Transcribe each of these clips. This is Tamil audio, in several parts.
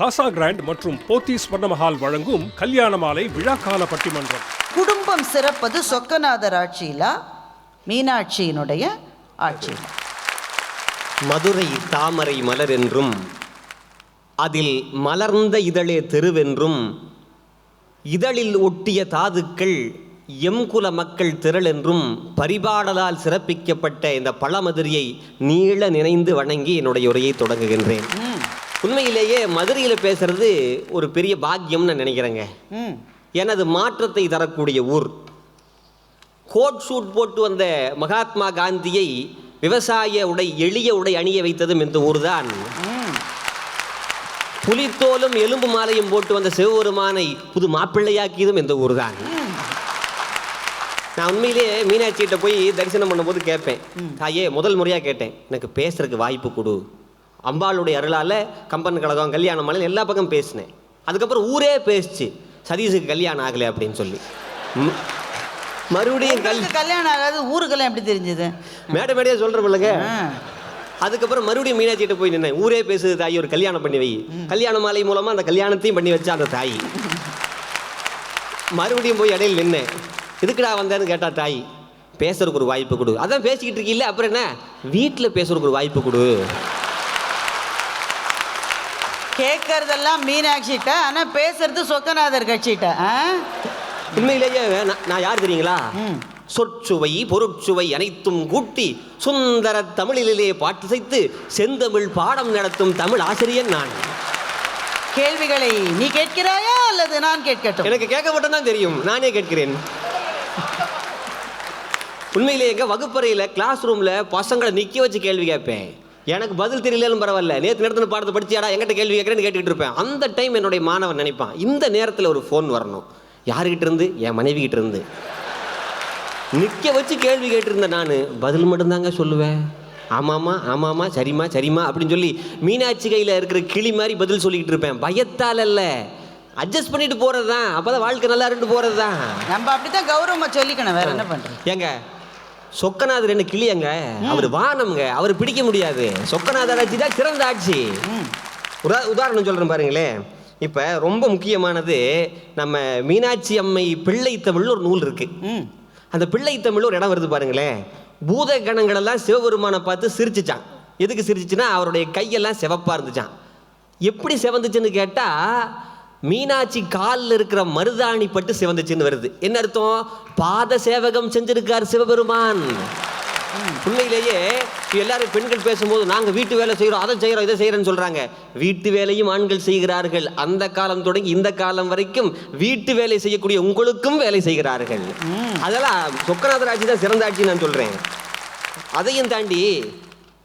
காசா கிராண்ட் மற்றும் போத்தி ஸ்வர்ணமஹால் வழங்கும் கல்யாண மாலை விழாக்கால பட்டிமன்றம். குடும்பம் சிறப்பது சொக்கநாதர் ஆட்சியிலா? மீனாட்சியினுடைய ஆட்சியில் மதுரை தாமரை மலர் என்றும் அதில் மலர்ந்த இதழே தெருவென்றும் இதழில் ஒட்டிய தாதுக்கள் எம்குல மக்கள் திரள் என்றும் பரிபாடலால் சிறப்பிக்கப்பட்ட இந்த பழமதுரையை நீள நினைந்து வணங்கி என்னுடைய உரையை தொடங்குகின்றேன். உண்மையிலேயே மதுரையில் பேசுறது ஒரு பெரிய பாக்கியம்னு நான் நினைக்கிறேங்க. எனது மாற்றத்தை தரக்கூடிய ஊர். கோட் ஷூட் போட்டு வந்த மகாத்மா காந்தியை விவசாய உடை எளிய உடை அணிய வைத்ததும் இந்த ஊர்தான். ம். புலித்தோலும் எலும்பு மாலையும் போட்டு வந்த சிவபெருமானை புது மாப்பிள்ளையாக்கியதும் இந்த ஊர்தான். நான் உண்மையிலேயே மீனாட்சிகிட்ட போய் தரிசனம் பண்ணும்போது கேட்பேன். தாயே முதல் முறையாக கேட்டேன். எனக்கு பேசுறதுக்கு வாய்ப்பு கொடு. அம்பாளுடைய அருளால் கம்பன் கழகம் கல்யாணம் மலை எல்லா பக்கம் பேசினேன். அதுக்கப்புறம் ஊரே பேசுச்சு சதீஷுக்கு கல்யாணம் ஆகலை அப்படின்னு சொல்லி. மறுபடியும் கல் கல்யாணம் ஆகாது ஊருக்கெல்லாம் எப்படி தெரிஞ்சது? மேடை மேடையே சொல்கிறோம் இல்லைங்க ஆ. அதுக்கப்புறம் மறுபடியும் மீனாட்சிகிட்ட போய் நின்னேன். ஊரே பேசுது தாய் ஒரு கல்யாணம் பண்ணி வை. கல்யாண மாலை மூலமாக அந்த கல்யாணத்தையும் பண்ணி வச்சா அந்த தாய். மறுபடியும் போய் இடையில் நின்னேன். எதுக்குடா வந்தேன்னு கேட்டா தாய் பேசுறதுக்கு ஒரு வாய்ப்பு கொடு. அதான் பேசிக்கிட்டு இருக்கீல்ல அப்புறம் என்ன? வீட்டில் பேசுறதுக்கு ஒரு வாய்ப்பு கொடு. கேட்கறதெல்லாம் மீனாட்சிட்ட ஆனா பேசுறது சொக்கநாதர் கட்சிட்ட ஆ? உண்மையிலேயே நான் நான் யார் தெரியுங்களா? சொற்சுவை பொருட்சுவை அனைத்தும் கூட்டி சுந்தர தமிழிலே பாட்டிசைத்து செந்தமிழ் பாடம் நடத்தும் தமிழ் ஆசிரியன் நான். கேள்விகளை நீ கேட்கிறாயா அல்லது நான் கேட்கட்டும்? எனக்கு கேட்க மட்டும் தான் தெரியும். நானே கேட்கிறேன். உண்மையிலே எங்க வகுப்பறையில் கிளாஸ் ரூம்ல பசங்களை நிக்க வச்சு கேள்வி கேட்பேன். எனக்கு பதில் தெரியலன்னு பரவாயில்ல. நேற்று நடத்தின பாடத்தை படிச்சியாடா? எங்கிட்ட கேள்வி கேட்குறேன்னு கேட்டுக்கிட்டு இருப்பேன். அந்த டைம் என்னுடைய மாணவன் நினைப்பான் இந்த நேரத்தில் ஒரு ஃபோன் வரணும். யாருக்கிட்ட இருந்து? என் மனைவி கிட்ட இருந்து. நிற்க வச்சு கேள்வி கேட்டிருந்தேன் நான் பதில் மட்டும்தாங்க சொல்லுவேன். ஆமாம்மா ஆமாம்மா சரிம்மா சரிம்மா அப்படின்னு சொல்லி மீனாட்சி கையில் இருக்கிற கிளி மாதிரி பதில் சொல்லிக்கிட்டு இருப்பேன். பயத்தால் அல்ல. அட்ஜஸ்ட் பண்ணிட்டு போகிறது தான் அப்போ தான் வாழ்க்கை நல்லா இருந்து போகிறது தான் நம்ம அப்படித்தான் கௌரவமா சொல்லிக்கணும். வேற என்ன பண்றது? ஏங்க சொக்கநாதர் என்ன கிளியங்க? அவர் வானம்ங்க. அவர் பிடிக்க முடியாது. சொக்கநாதர் ஆட்சி தான் சிறந்த ஆட்சி. உதா உதாரணம் சொல்கிறேன் பாருங்களேன் இப்போ ரொம்ப முக்கியமானது நம்ம மீனாட்சி அம்மை பிள்ளை தமிழ்னு ஒரு நூல் இருக்கு. ம். அந்த பிள்ளை தமிழ் ஒரு இடம் வருது பாருங்களேன் பூத கணங்களெல்லாம் சிவபெருமானை பார்த்து சிரிச்சுச்சான். எதுக்கு சிரிச்சுச்சுன்னா அவருடைய கையெல்லாம் சிவப்பாக இருந்துச்சான். எப்படி சிவந்துச்சுன்னு கேட்டால் மீனாட்சி காலில் இருக்கிற மருதாணி பட்டு சிவந்துச்சுன்னு வருது. என்ன அர்த்தம்? பாத சேவகம் செஞ்சிருக்கார் சிவபெருமான். உண்மையிலேயே எல்லாரும் பெண்கள் பேசும்போது நாங்கள் வீட்டு வேலை செய்கிறோம் அதை செய்கிறோம் இதை செய்கிறோன்னு சொல்கிறாங்க வீட்டு வேலையும் ஆண்கள் செய்கிறார்கள். அந்த காலம் தொடங்கி இந்த காலம் வரைக்கும் வீட்டு வேலை செய்யக்கூடிய உங்களுக்கும் வேலை செய்கிறார்கள். அதெல்லாம் சொக்கநாதர் ஆட்சி தான் சிறந்த ஆட்சி நான் சொல்கிறேன் அதையும் தாண்டி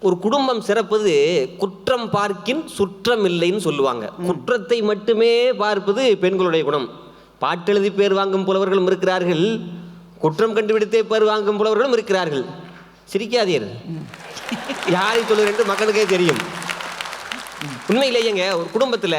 ஒரு குடும்பம் சிறப்பது குற்றம் பார்க்கின் சுற்றம் இல்லைன்னு சொல்லுவாங்க. குற்றத்தை மட்டுமே பார்ப்பது பெண்களுடைய குணம். பாட்டெழுதி பேர் வாங்கும் புலவர்களும் இருக்கிறார்கள். குற்றம் கண்டுபிடித்தே பேர் வாங்கும் புலவர்களும் இருக்கிறார்கள். சிரிக்காதீர் யாரை சொல்லுறேன் மக்களுக்கே தெரியும். உண்மையிலேயேங்க ஒரு குடும்பத்தில்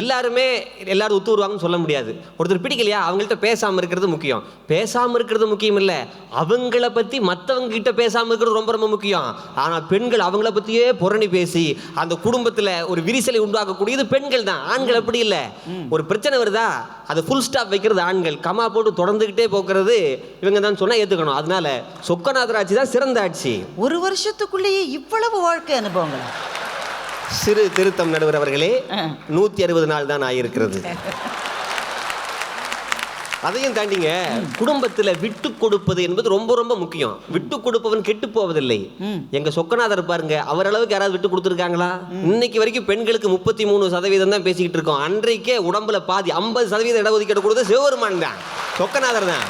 எல்லாருமே எல்லாரும் ஒத்து வருவாங்கன்னு சொல்ல முடியாது. ஒருத்தர் பிடிக்கலையா அவங்கள்ட்ட பேசாமல் இருக்கிறது முக்கியம். பேசாமல் இருக்கிறது முக்கியம் இல்லை. அவங்கள பற்றி மற்றவங்க கிட்ட பேசாமல் இருக்கிறது ரொம்ப ரொம்ப முக்கியம். ஆனால் பெண்கள் அவங்கள பற்றியே புரணி பேசி அந்த குடும்பத்தில் ஒரு விரிசலை உண்டாக்கக்கூடியது பெண்கள் தான். ஆண்கள் அப்படி இல்லை. ஒரு பிரச்சனை வருதா அதை ஃபுல் ஸ்டாப் வைக்கிறது ஆண்கள். கமா போட்டு தொடர்ந்துக்கிட்டே போக்குறது இவங்க தான் சொன்னால் ஏற்றுக்கணும் அதனால சொக்கநாதர் ஆட்சி தான் சிறந்த ஆட்சி. ஒரு வருஷத்துக்குள்ளேயே இவ்வளவு வாழ்க்கை அனுபவங்கள்? சிறு திருத்தம் நடுவர் அவர்களே. நூற்றி அறுபது நாள் தான் ஆகியிருக்கிறது அதையும் தாண்டிங்க குடும்பத்தில் விட்டு கொடுப்பது என்பது ரொம்ப ரொம்ப முக்கியம். விட்டு கொடுப்பவன் கெட்டு போவதில்லை. எங்க சொக்கநாதர் பாருங்க அவர் அளவுக்கு யாராவது விட்டு கொடுத்துருக்காங்களா? இன்னைக்கு வரைக்கும் பெண்களுக்கு முப்பத்தி மூணு சதவீதம் தான் பேசிக்கிட்டு இருக்கோம். அன்றைக்கே உடம்புல பாதி ஐம்பது சதவீதம் இடஒதுக்கீடு கொடுத்தது சிவபெருமான் தான். சொக்கநாதர் தான்.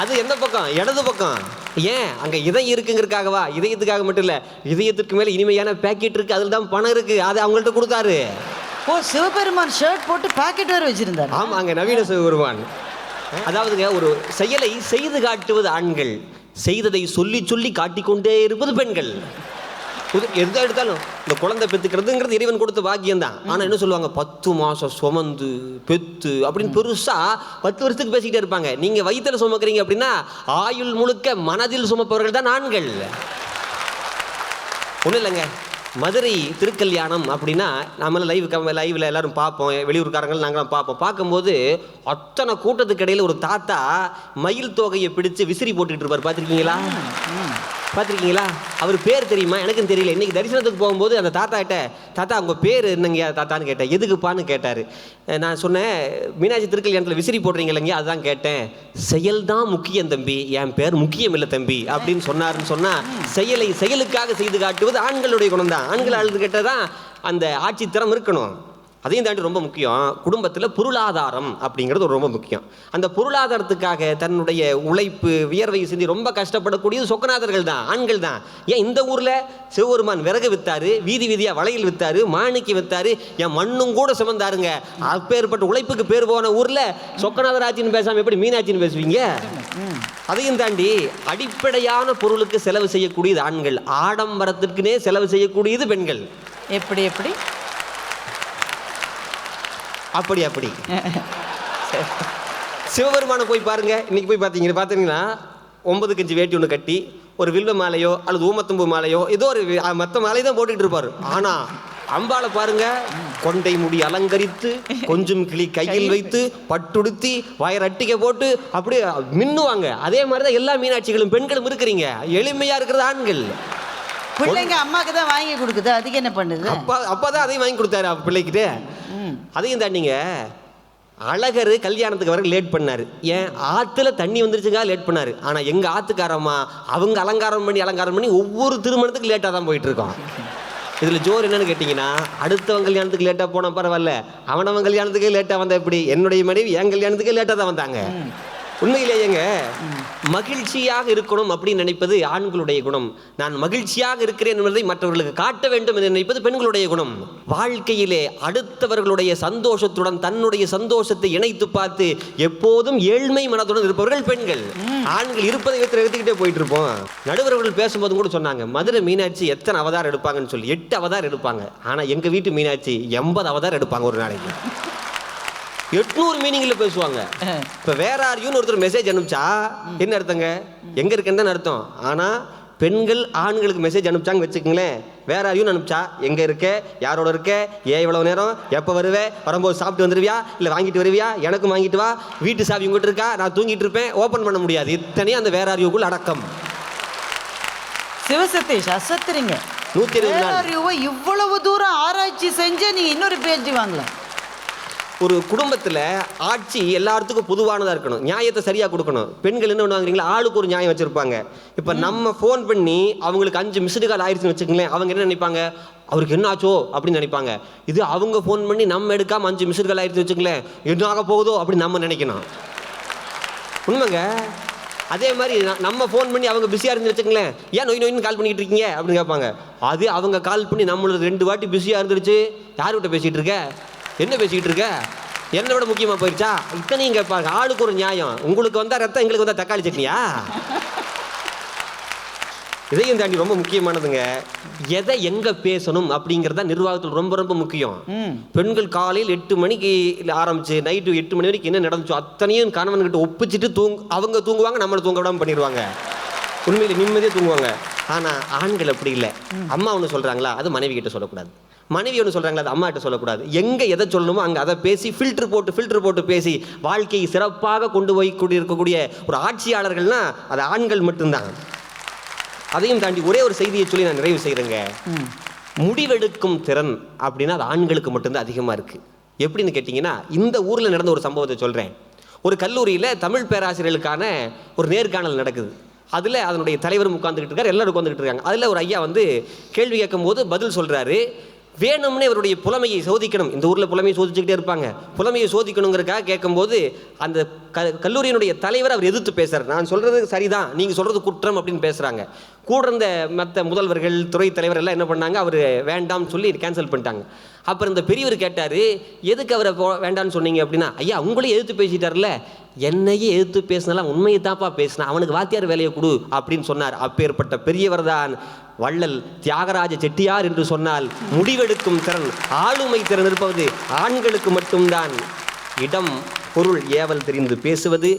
அது எந்த பக்கம்? இடது பக்கம். ஏன்? அங்க இதயம் இருக்குங்கிறதுக்காகவா இதயத்துக்காக மட்டும் இல்ல. இதயத்துக்கு மேல இனிமையான பேக்கெட் இருக்கு. அதில் தான் பணம் இருக்கு. அது அவங்கள்ட்ட கொடுத்தாரு ஓ சிவபெருமான் ஷர்ட் போட்டு பாக்கெட் வேற வச்சிருந்தாரு. ஆமா அங்க நவீன சிவபெருமான். அதாவதுங்க ஒரு செயலை செய்து காட்டுவது ஆண்கள். செய்ததை சொல்லி சொல்லி காட்டிக்கொண்டே இருப்பது பெண்கள். புது- எது எடுத்தாலும் இந்த குழந்தை பெத்துக்கிறதுங்கிறது இறைவன் கொடுத்த பாக்கியம் தான் ஆனா என்ன சொல்லுவாங்க? பத்து மாசம் சுமந்து பெத்து அப்படின்னு பெருசா பத்து வருஷத்துக்கு பேசிக்கிட்டே இருப்பாங்க. நீங்க வயித்துல சுமக்கிறீங்க அப்படின்னா ஆயுள் முழுக்க மனதில் சுமப்பவர்கள் தான் ஆண்கள். ஒன்றும் இல்லைங்க. மதுரை திருக்கல்யாணம் அப்படின்னா நம்மள லைவ் கம் லைவில் எல்லாரும் பார்ப்போம். வெளியூர்காரங்கள் நாங்களாம் பார்ப்போம். பார்க்கும்போது அத்தனை கூட்டத்துக்கு இடையில ஒரு தாத்தா மயில் தோகையை பிடிச்சு விசிறி போட்டுக்கிட்டு இருப்பார். பார்த்துருக்கீங்களா? பார்த்துருக்கீங்களா? அவர் பேர் தெரியுமா? எனக்கும் தெரியல. இன்றைக்கி தரிசனத்துக்கு போகும்போது அந்த தாத்தா கிட்ட தாத்தா உங்கள் பேர் என்னங்க தாத்தான்னு கேட்டேன். எதுக்குப்பான்னு கேட்டார். நான் சொன்னேன் மீனாட்சி திருக்கல்யாணத்தில் விசிறி போடுறீங்க இல்லைங்க அதுதான் கேட்டேன். செயல் தான் முக்கியம் தம்பி. என் பேர் முக்கியம் இல்லை தம்பி. அப்படின்னு சொன்னார்னு சொன்னால் செயலை செயலுக்காக செய்து காட்டுவது ஆண்களுடைய குணம் தான் ஆண்கள் அழுது கேட்டதான் அந்த ஆட்சி திறம் இருக்கணும். அதையும் தாண்டி ரொம்ப முக்கியம் குடும்பத்தில் பொருளாதாரம் அப்படிங்கிறது ரொம்ப முக்கியம். அந்த பொருளாதாரத்துக்காக தன்னுடைய உழைப்பு வியர்வை சிந்தி ரொம்ப கஷ்டப்படக்கூடியது சொக்கநாதர்கள் தான் ஆண்கள் தான். ஏன் இந்த ஊரில் சிவபெருமான் விறகு வித்தாரு வீதி வீதியாக வளையல் வித்தாரு மாணிக்கு வித்தாரு என் மண்ணும் கூட சுமந்தாருங்க. அப்பேற்பட்ட உழைப்புக்கு பேர் போன ஊரில் சொக்கநாதர் ஆட்சின்னு பேசாமல் எப்படி மீனாட்சின்னு பேசுவீங்க? அதையும் தாண்டி அடிப்படையான பொருளுக்கு செலவு செய்யக்கூடியது ஆண்கள். ஆடம்பரத்திற்குனே செலவு செய்யக்கூடியது பெண்கள். எப்படி எப்படி? அப்படி அப்படி. சிவபெருமானை போய் பாருங்க. இன்னைக்கு போய் பார்த்தீங்க பார்த்தீங்கன்னா ஒன்பது கஞ்சி வேட்டி ஒன்று கட்டி ஒரு வில்வ மாலையோ அல்லது ஊமத்தும்பு மாலையோ ஏதோ ஒரு மற்ற மாலை தான் போட்டுக்கிட்டு இருப்பாரு. ஆனா அம்பாளை பாருங்க கொண்டை முடி அலங்கரித்து கொஞ்சம் கிளி கையில் வைத்து பட்டுடுத்தி வயர் அட்டிக்கை போட்டு அப்படியே மின்னுவாங்க. அதே மாதிரி தான் எல்லா மீனாட்சிகளும் பெண்களும் இருக்கிறீங்க. எளிமையா இருக்கிறது ஆண்கள். பிள்ளைங்க அம்மாக்கு தான் வாங்கி கொடுக்குது. அதுக்கு என்ன பண்ணுது? அப்பா அப்பா தான் அதையும் வாங்கி கொடுத்தாரு பிள்ளைக்கிட்ட அதையும் தாண்டிங்க. அழகர் கல்யாணத்துக்கு வர லேட் பண்ணார். ஏன்? ஆற்றுல தண்ணி வந்துருச்சுக்கா லேட் பண்ணார். ஆனால் எங்கள் ஆற்றுக்காரம்மா அவங்க அலங்காரம் பண்ணி அலங்காரம் பண்ணி ஒவ்வொரு திருமணத்துக்கு லேட்டாக தான் போயிட்டு இருக்கோம் இதுல ஜோர் என்னன்னு கேட்டிங்கன்னா அடுத்தவன் கல்யாணத்துக்கு லேட்டாக போனால் பரவாயில்ல. அவனவன் கல்யாணத்துக்கே லேட்டாக வந்தா எப்படி? என்னுடைய மனைவி என் கல்யாணத்துக்கே லேட்டாக தான் வந்தாங்க. உண்மையிலேயேங்க மகிழ்ச்சியாக இருக்கணும் அப்படின்னு நினைப்பது ஆண்களுடைய குணம். நான் மகிழ்ச்சியாக இருக்கிறேன் என்பதை மற்றவர்களுக்கு காட்ட வேண்டும் என்று நினைப்பது பெண்களுடைய குணம். வாழ்க்கையிலே அடுத்தவர்களுடைய சந்தோஷத்துடன் தன்னுடைய சந்தோஷத்தை இணைத்து பார்த்து எப்போதும் ஏழ்மை மனதுடன் இருப்பவர்கள் பெண்கள். ஆண்கள் இருப்பதை வைத்து எடுத்துக்கிட்டே போயிட்டு இருப்போம் நடுவர்கள் பேசும்போது கூட சொன்னாங்க மதுரை மீனாட்சி எத்தனை அவதாரம் எடுப்பாங்கன்னு சொல்லி. எட்டு அவதாரம் எடுப்பாங்க. ஆனா எங்க வீட்டு மீனாட்சி எண்பது அவதாரம் எடுப்பாங்க ஒரு நாளைக்கு. எட்நூறு மீனிங்ல பேசுவாங்க. இப்ப வேற யாரையும் ஒருத்தர் மெசேஜ் அனுப்பிச்சா என்ன அர்த்தங்க? எங்க இருக்கேன்னு அர்த்தம். ஆனா பெண்கள் ஆண்களுக்கு மெசேஜ் அனுப்பிச்சாங்க வச்சுக்கோங்களேன். வேற யாரையும் அனுப்பிச்சா எங்க இருக்க யாரோட இருக்க ஏன் இவ்வளவு நேரம் எப்போ வருவே வரும்போது சாப்பிட்டு வந்துருவியா இல்லை வாங்கிட்டு வருவியா எனக்கும் வாங்கிட்டு வா வீட்டு சாவி உங்ககிட்ட இருக்கா நான் தூங்கிட்டு இருப்பேன் ஓப்பன் பண்ண முடியாது. இத்தனையும் அந்த வேற யாரையுக்குள் அடக்கம். சிவசத்தீஷ் அசத்துறீங்க. நூத்தி இருபது இவ்வளவு தூரம் ஆராய்ச்சி செஞ்சு நீங்க இன்னொரு பேஜ் வாங்கலாம் ஒரு குடும்பத்தில் ஆட்சி எல்லாத்துக்கும் பொதுவானதாக இருக்கணும். நியாயத்தை சரியாக கொடுக்கணும். பெண்கள் என்ன பண்ணுவாங்கிறீங்களா? ஆளுக்கு ஒரு நியாயம் வச்சுருப்பாங்க. இப்போ நம்ம ஃபோன் பண்ணி அவங்களுக்கு அஞ்சு மிஸ்டு கால் ஆயிடுச்சுன்னு வச்சுக்கங்களேன் அவங்க என்ன நினைப்பாங்க? அவருக்கு என்ன ஆச்சோ அப்படின்னு நினைப்பாங்க. இது அவங்க ஃபோன் பண்ணி நம்ம எடுக்காமல் அஞ்சு மிஸ்டு கால் ஆயிடுச்சு வச்சுக்கங்களேன் என்ன ஆக போகுதோ அப்படின்னு நம்ம நினைக்கணும். உண்மைங்க? அதே மாதிரி நம்ம ஃபோன் பண்ணி அவங்க பிஸியாக இருந்து வச்சுங்களேன் ஏன் நொய் நொயின்னு கால் பண்ணிட்டு இருக்கீங்க? அப்படின்னு கேட்பாங்க. அது அவங்க கால் பண்ணி நம்மளது ரெண்டு வாட்டி பிஸியாக இருந்துருச்சு. யார்கிட்ட பேசிகிட்டு இருக்க? என்ன பேசிக்கிட்டு இருக்க? என்னை விட முக்கியமாக போயிடுச்சா இத்தனையும் கேட்பாங்க ஆளுக்கு ஒரு நியாயம். உங்களுக்கு வந்தால் ரத்தம் எங்களுக்கு வந்தால் தக்காளி சட்னியா? இதையும் தாண்டி ரொம்ப முக்கியமானதுங்க எதை எங்க பேசணும் அப்படிங்கிறது நிர்வாகத்தில் ரொம்ப ரொம்ப முக்கியம். பெண்கள் காலையில் எட்டு மணிக்கு ஆரம்பிச்சு நைட்டு எட்டு மணி வரைக்கும் என்ன நடந்துச்சோ அத்தனையும் கணவன்கிட்ட ஒப்பிச்சிட்டு தூங் அவங்க தூங்குவாங்க நம்மளை தூங்க விடாம பண்ணிடுவாங்க. உண்மையில நிம்மதியாக தூங்குவாங்க. ஆனால் ஆண்கள் அப்படி இல்லை. அம்மா ஒன்று சொல்கிறாங்களா அது மனைவி கிட்ட சொல்லக்கூடாது. மனைவி ஒன்று சொல்கிறாங்களா அது அம்மா கிட்ட சொல்லக்கூடாது. எங்கே எதை சொல்லணுமோ அங்கே அதை பேசி ஃபில்டர் போட்டு ஃபில்டர் போட்டு பேசி வாழ்க்கையை சிறப்பாக கொண்டு போய் கூடி இருக்கக்கூடிய ஒரு ஆட்சியாளர்கள்னா அது ஆண்கள் மட்டும்தான். அதையும் தாண்டி ஒரே ஒரு செய்தியை சொல்லி நான் நிறைவு செய்கிறேங்க முடிவெடுக்கும் திறன் அப்படின்னா அது ஆண்களுக்கு மட்டும்தான் அதிகமாக இருக்குது எப்படின்னு கேட்டிங்கன்னா இந்த ஊரில் நடந்த ஒரு சம்பவத்தை சொல்கிறேன் ஒரு கல்லூரியில் தமிழ் பேராசிரியர்களுக்கான ஒரு நேர்காணல் நடக்குது. அதில் அதனுடைய தலைவரும் உட்காந்துக்கிட்டு இருக்கார் எல்லாரும் உட்காந்துக்கிட்டு இருக்காங்க. அதில் ஒரு ஐயா வந்து கேள்வி கேட்கும்போது பதில் சொல்கிறாரு வேணும்னே இவருடைய புலமையை சோதிக்கணும். இந்த ஊரில் புலமையை சோதிச்சுக்கிட்டே இருப்பாங்க. புலமையை சோதிக்கணுங்கிறக்காக கேட்கும்போது அந்த க கல்லூரியினுடைய தலைவர் அவர் எதிர்த்து பேசுகிறார் நான் சொல்கிறது சரிதான். நீங்கள் சொல்கிறது குற்றம் அப்படின்னு பேசுகிறாங்க கூட இருந்த மற்ற முதல்வர்கள் துறை தலைவர் எல்லாம் என்ன பண்ணாங்க? அவர் வேண்டாம்னு சொல்லி கேன்சல் பண்ணிட்டாங்க. அப்புறம் இந்த பெரியவர் கேட்டார் எதுக்கு அவரை போ வேண்டாம்னு சொன்னீங்க? அப்படின்னா ஐயா உங்களையும் எதிர்த்து பேசிட்டார்ல. என்னையே எதிர்த்து பேசினாலாம் உண்மையை தான்ப்பா பேசினா அவனுக்கு வாத்தியார் வேலையை கொடு அப்படின்னு சொன்னார். அப்பேற்பட்ட பெரியவர் தான் வள்ளல். தியாகராஜ செட்டியார் என்று சொன்னால் முடிவெடுக்கும் திறன் ஆளுமை திறன் இருப்பது ஆண்களுக்கு மட்டும்தான். இடம் பொருள் ஏவல் தெரிந்து பேசுவது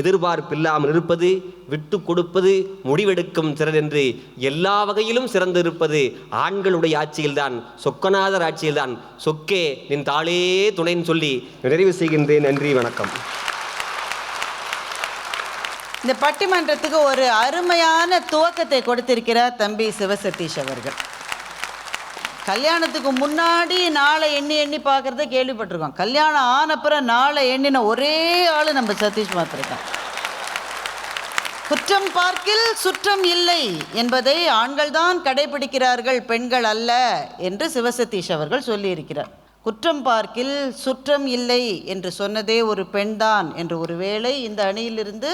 எதிர்பார்ப்பில்லாமல் இருப்பது விட்டு கொடுப்பது முடிவெடுக்கும் திறன் என்று எல்லா வகையிலும் சிறந்து இருப்பது ஆண்களுடைய ஆட்சியில்தான் சொக்கநாதர் ஆட்சியில்தான். சொக்கே நின் தாளே துணைன்னு சொல்லி நிறைவு செய்கின்றேன். நன்றி வணக்கம். இந்த பட்டிமன்றத்துக்கு ஒரு அருமையான துவக்கத்தை கொடுத்திருக்கிறார் தம்பி சிவசதீஷ் அவர்கள். கல்யாணத்துக்கு முன்னாடி நாளை எண்ணி எண்ணி பார்க்குறத கேள்விப்பட்டிருக்கோம். கல்யாணம் ஆனப்புறம் நாளை எண்ணின ஒரே ஆள் நம்ம சதீஷ் மாத்திருக்கான் குற்றம் பார்க்கில் சுற்றம் இல்லை என்பதை ஆண்கள்தான் கடைபிடிக்கிறார்கள் பெண்கள் அல்ல என்று சிவசதீஷ் அவர்கள் சொல்லியிருக்கிறார். குற்றம் பார்க்கில் சுற்றம் இல்லை என்று சொன்னதே ஒரு பெண்தான் என்று ஒருவேளை இந்த அணியிலிருந்து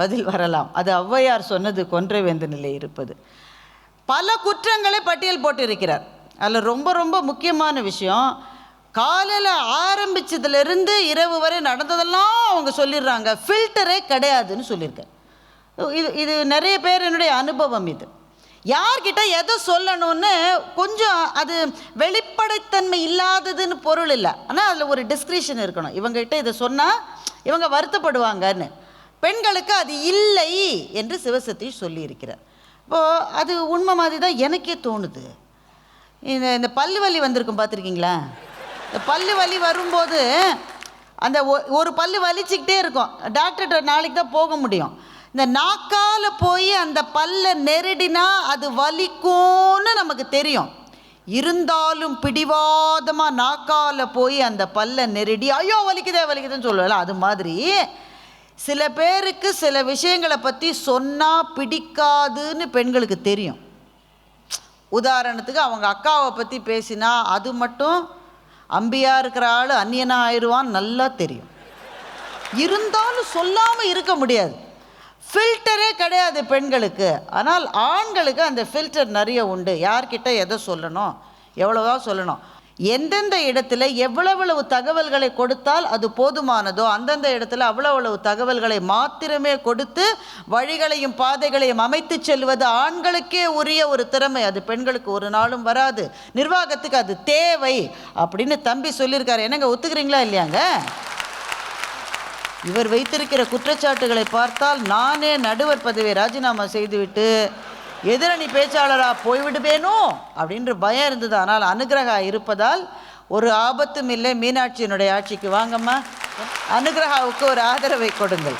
பதில் வரலாம். அது ஔவையார் சொன்னது கொன்றை வேந்த நிலை இருப்பது. பல குற்றங்களை பட்டியல் போட்டிருக்கிறார். அதில் ரொம்ப ரொம்ப முக்கியமான விஷயம் காலையில் ஆரம்பிச்சதுலேருந்து இரவு வரை நடந்ததெல்லாம் அவங்க சொல்லிடுறாங்க. ஃபில்டரே கிடையாதுன்னு சொல்லியிருக்கேன் இது இது நிறைய பேர் என்னுடைய அனுபவம் இது. யார்கிட்ட எதை சொல்லணும்னு கொஞ்சம் அது வெளிப்படைத்தன்மை இல்லாததுன்னு பொருள் இல்லை. ஆனால் அதில் ஒரு டிஸ்கிரிஷன் இருக்கணும். இவங்ககிட்ட இதை சொன்னால் இவங்க வருத்தப்படுவாங்கன்னு. பெண்களுக்கு அது இல்லை என்று சிவசத்தி சொல்லியிருக்கிறார். இப்போது அது உண்மை மாதிரி தான் எனக்கே தோணுது. இந்த இந்த பல்லு வலி வந்திருக்கும் பார்த்துருக்கீங்களா? இந்த பல்லு வலி வரும்போது அந்த ஒ- ஒரு பல்லு வலிச்சுக்கிட்டே இருக்கும். டாக்டர்கிட்ட நாளைக்கு தான் போக முடியும். இந்த நாக்கால் போய் அந்த பல்லை நெருடினா அது வலிக்கும்னு நமக்கு தெரியும். இருந்தாலும் பிடிவாதமாக நாக்கால் போய் அந்த பல்லை நெருடி ஐயோ வலிக்குதே வலிக்குதுன்னு சொல்லுவல அது மாதிரி சில பேருக்கு சில விஷயங்களை பற்றி சொன்னால் பிடிக்காதுன்னு பெண்களுக்கு தெரியும். உதாரணத்துக்கு அவங்க அக்காவை பற்றி பேசினா அது மட்டும் அம்பியாக இருக்கிற ஆள் அந்நியனாக ஆயிடுவான் நல்லா தெரியும். இருந்தாலும் சொல்லாமல் இருக்க முடியாது. ஃபில்டரே கிடையாது பெண்களுக்கு. ஆனால் ஆண்களுக்கு அந்த ஃபில்டர் நிறைய உண்டு. யார்கிட்ட எதை சொல்லணும்? எவ்வளோவா சொல்லணும்? எந்தெந்த இடத்துல எவ்வளவு தகவல்களை கொடுத்தால் அது போதுமானதோ அந்தந்த இடத்துல அவ்வளவு தகவல்களை மாத்திரமே கொடுத்து வழிகளையும் பாதைகளையும் அமைத்து செல்வது ஆண்களுக்கே உரிய ஒரு திறமை. அது பெண்களுக்கு ஒரு நாளும் வராது. நிர்வாகத்துக்கு அது தேவை அப்படின்னு தம்பி சொல்லியிருக்காரு. என்னங்க ஒத்துக்கிறீங்களா இல்லையாங்க? இவர் வைத்திருக்கிற குற்றச்சாட்டுகளை பார்த்தால் நானே நடுவர் பதவியை ராஜினாமா செய்துவிட்டு எதிரணி பேச்சாளராக போய்விடுவேனோ? அப்படின்ற பயம் இருந்தது. ஆனால் அனுகிரகா இருப்பதால் ஒரு ஆபத்தும் இல்லை. மீனாட்சியினுடைய ஆட்சிக்கு வாங்கம்மா. அனுகிரகாவுக்கு ஒரு ஆதரவை கொடுங்கள்.